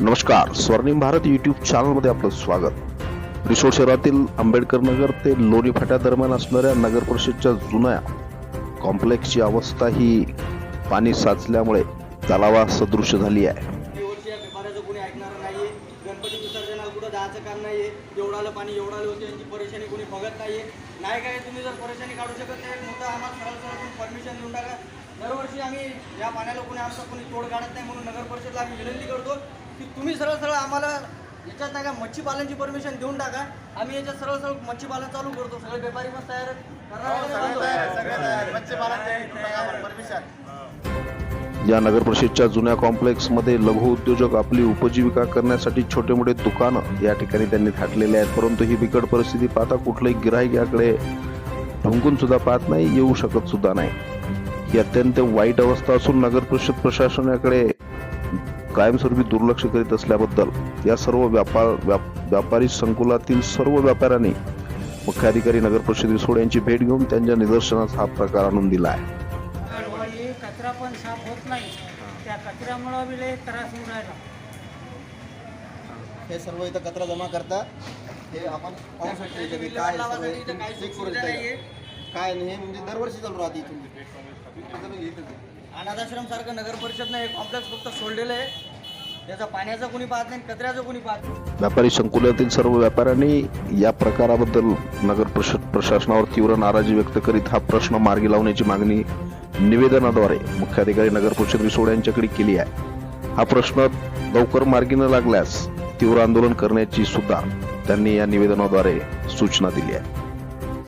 नमस्कार स्वर्णिम भारत युट्यूब चॅनलमध्ये आपलं स्वागत. रिसोड शहरातील आंबेडकर नगर ते लोणी फाट्या दरम्यान असणाऱ्या नगर परिषदच्या जुन्या कॉम्प्लेक्सची अवस्था ही पाणी साचल्यामुळे तलावा सदृश झाली आहे. गणपती विसर्जनाला कुठं जायचं काम एवढालं पाणी एवढालं होते यांची परेशानी कोणी बघत नाही काय तुम्ही जर परेशानी काढू शकत नाही मुद्दा आम्हाला सरळ सरळ परमिशन देऊन टाका दरवर्षी आम्ही या पाण्याला कोणी आमचा कोणी तोड काढत नाही म्हणून नगर परिषदला आम्ही विनंती करतो. की तुम्ही सरळ सरळ आम्हाला याच्यात नाही का मच्छी पालनची परमिशन देऊन टाका. आम्ही याच्यात सरळ सरळ मच्छी पालन चालू करतो. सगळे व्यापारी मस्त तयार करणार या नगर परिषदच्या जुन्या कॉम्प्लेक्समध्ये लघु उद्योजक आपली उपजीविका करण्यासाठी छोटे मोठे दुकानं या ठिकाणी त्यांनी थाटलेले आहेत. परंतु ही बिकट परिस्थिती पाहता कुठलंही गिराईक याकडे ढुंकून सुद्धा पाहत नाही येऊ शकत सुद्धा नाही. ही अत्यंत वाईट अवस्था असून नगर परिषद प्रशासनाकडे कायमस्वरूपी दुर्लक्ष करीत असल्याबद्दल या सर्व व्यापार व्याप- व्यापारी संकुलातील सर्व व्यापाऱ्यांनी मुख्याधिकारी नगर परिषद रिसोड यांची भेट घेऊन त्यांच्या निदर्शनास हा प्रकार आणून दिला आहे. आणि कचरा पण साफ होत नाही. त्या कचऱ्यामुळं बी लय त्रास होऊन राहिला. हे सर्व इथं कचरा जमा करता. हे आपण पाहू शकतो इथे काय सर्व करून. काय नाही हे म्हणजे दरवर्षी चालू राहते इथून. अनाथाश्रम सारखं नगर परिषदनं हे कॉम्प्लेक्स फक्त सोडलेलं आहे. त्याचा पाण्याचं कोणी पाहत नाही कचऱ्याचं कोणी पाहत नाही. व्यापारी संकुलातील सर्व व्यापाऱ्यांनी या प्रकाराबद्दल नगर परिषद प्रशासनावर तीव्र नाराजी व्यक्त करीत हा प्रश्न मार्गी लावण्याची मागणी निवेदनाद्वारे मुख्याधिकारी नगर परिषद रिसोड यांच्याकडे केली आहे. हा प्रश्न लवकर मार्गी न लागल्यास तीव्र आंदोलन करण्याची सुद्धा त्यांनी या निवेदनाद्वारे सूचना दिली आहे.